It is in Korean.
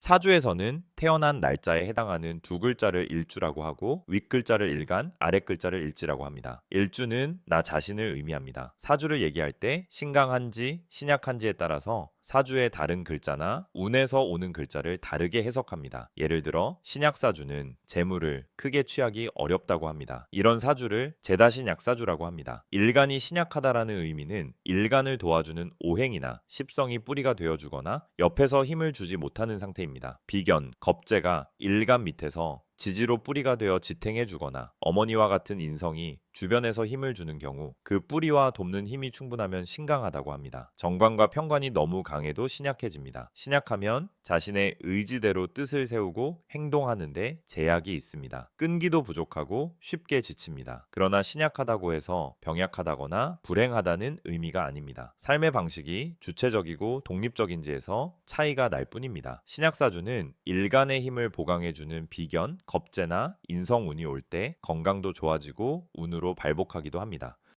사주에서는 태어난 날짜에 해당하는 두 글자를 일주라고 하고 윗 글자를 일간, 아랫 글자를 일지라고 합니다. 일주는 나 자신을 의미합니다. 사주를 얘기할 때 신강한지, 신약한지에 따라서 사주의 다른 글자나 운에서 오는 글자를 다르게 해석합니다. 예를 들어 신약 사주는 재물을 크게 취하기 어렵다고 합니다. 이런 사주를 제다신약 사주라고 합니다. 일간이 신약하다라는 의미는 일간을 도와주는 오행이나 십성이 뿌리가 되어 주거나 옆에서 힘을 주지 못하는 상태입니다. 비견, 겁재가 일간 밑에서 지지로 뿌리가 되어 지탱해 주거나 어머니와 같은 인성이 주변에서 힘을 주는 경우 그 뿌리와 돕는 힘이 충분하면 신강하다고 합니다. 정관과 편관이 너무 강해도 신약해집니다. 신약하면 자신의 의지대로 뜻을 세우고 행동하는데 제약이 있습니다. 끈기도 부족하고 쉽게 지칩니다. 그러나 신약하다고 해서 병약하다거나 불행하다는 의미가 아닙니다. 삶의 방식이 주체적이고 독립적인지에서 차이가 날 뿐입니다. 신약사주는 일간의 힘을 보강해주는 비견, 겁재나 인성운이 올 때 건강도 좋아지고 운으로 발복하기도 합니다.